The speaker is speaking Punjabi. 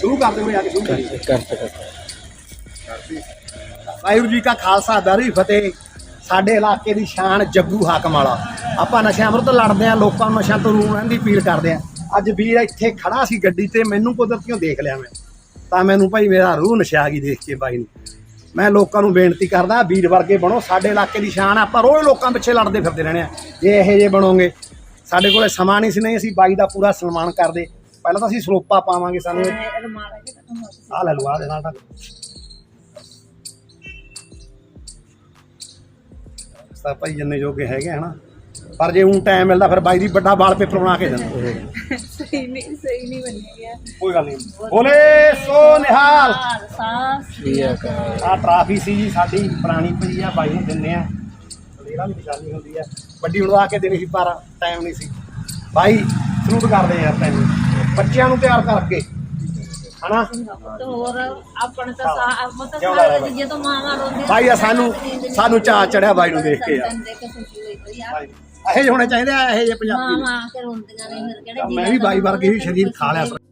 ਸ਼ੁਰੂ ਕਰੀਏ। ਵਾਹਿਗੁਰੂ ਜੀ ਕਾ ਖਾਲਸਾ ਬੈਰੀ ਫਤਿਹ। ਸਾਡੇ ਇਲਾਕੇ ਦੀ ਸ਼ਾਨ ਜੱਗੂ ਹਾਕਮ ਵਾਲਾ। ਆਪਾਂ ਨਸ਼ਿਆਂ ਵਿਰੁੱਧ ਲੜਦੇ ਆ ਲੋਕਾਂ ਨੂੰ ਨਸ਼ਿਆਂ ਤੋਂ ਰਹਿਣ ਦੀ ਅਪੀਲ ਕਰਦੇ ਆ। ਅੱਜ ਵੀਰ ਇੱਥੇ ਖੜਾ ਸੀ ਗੱਡੀ ਤੇ ਮੈਨੂੰ ਕੁਦਰਤੀਓ ਦੇਖ ਲਿਆ ਮੈਂ। ਤਾਂ ਮੈਨੂੰ ਭਾਈ ਮੇਰਾ ਰੂਹ ਨਸ਼ਾ ਗਈ ਦੇਖ ਕੇ ਬਾਈ ਨੂੰ। ਮੈਂ ਲੋਕਾਂ ਨੂੰ ਬੇਨਤੀ ਕਰਦਾ ਵੀਰ ਵਰਗੇ ਬਣੋ। ਸਾਡੇ ਇਲਾਕੇ ਦੀ ਸ਼ਾਨ ਆ, ਆਪਾਂ ਰੋਜ਼ ਲੋਕਾਂ ਪਿੱਛੇ ਲੜਦੇ ਫਿਰਦੇ ਰਹਿਣੇ ਆ। ਜੇ ਇਹੋ ਜਿਹੇ ਬਣੋਗੇ ਸਾਡੇ ਕੋਲੇ ਸਮਾਂ ਨਹੀਂ ਸੀ ਨਹੀਂ ਅਸੀਂ ਬਾਈ ਦਾ ਪੂਰਾ ਸਨਮਾਨ ਕਰਦੇ। ਪਹਿਲਾਂ ਤਾਂ ਅਸੀਂ ਸਰੋਪਾ ਪਾਵਾਂਗੇ ਸਾਨੂੰ। ਆ ਲੈ ਲਓ ਦੇ ਨਾਲ ਤਾਂ। ਤਾਂ ਭਾਈ ਜਿੰਨੇ ਜੋਗੇ ਹੈਗੇ ਹਨਾ। ਪਰ ਜੇ ਹੁਣ ਟਾਈਮ ਮਿਲਦਾ ਫਿਰ ਬਾਈ ਦੀ ਵੱਡਾ ਵਾਲ ਪੇਪਰ ਬਣਾ ਕੇ ਦਿੰਦੇ। ਸਹੀ ਨਹੀਂ ਸਹੀ ਨਹੀਂ ਬਣਿਆ ਗਿਆ ਕੋਈ ਗੱਲ ਨਹੀਂ। ਬੋਲੇ ਸੋ ਨਿਹਾਲ। ਸਾਸ ਸ੍ਰੀ ਅਕਾਲ ਆ ਟਰਾਫੀ ਸੀ ਜੀ ਸਾਡੀ ਪੁਰਾਣੀ ਪਈ ਆ ਬਾਈ ਨੂੰ ਦਿੰਨੇ ਆ। ਲੇਰਾ ਦੀ ਨਿਸ਼ਾਨੀ ਹੁੰਦੀ ਆ। ਵੱਡੀ ਉਡਵਾ ਕੇ ਦੇਣੀ ਸੀ ਪਰ ਟਾਈਮ ਨਹੀਂ ਸੀ। ਬਾਈ ਸਲੂਟ ਕਰਦੇ ਯਾਰ ਤੈਨੂੰ ਬੱਚਿਆਂ ਨੂੰ ਤਿਆਰ ਕਰਕੇ। ਹਨਾ? ਤੇ ਹੋਰ ਆਪਣੇ ਤਾਂ ਸਾ ਮਤ ਜਿਉਂਦਾ ਰਹਿ ਸਾਰੇ ਜਦੋਂ ਮਾਵਾ ਰੋਂਦੀ ਬਾਈ ਆ ਸਾਨੂੰ ਸਾਨੂੰ ਚਾਅ ਚੜਿਆ ਬਾਈ ਨੂੰ ਦੇਖ ਕੇ ਯਾਰ ਬਈ ਆ ਇਹੋ ਜਿਹੇ ਹੋਣੇ ਚਾਹੀਦੇ ਆ ਇਹੋ ਜਿਹੇ ਪੰਜਾਬੀ ਮਾਵਾ ਕੇ ਰੋਂਦੀਆਂ ਨੇ ਫਿਰ ਕਿਹੜੇ ਮੈਂ ਵੀ ਬਾਈ ਵਰਗੇ ਹੀ ਸ਼ਰੀਰ ਖਾ ਲਿਆ।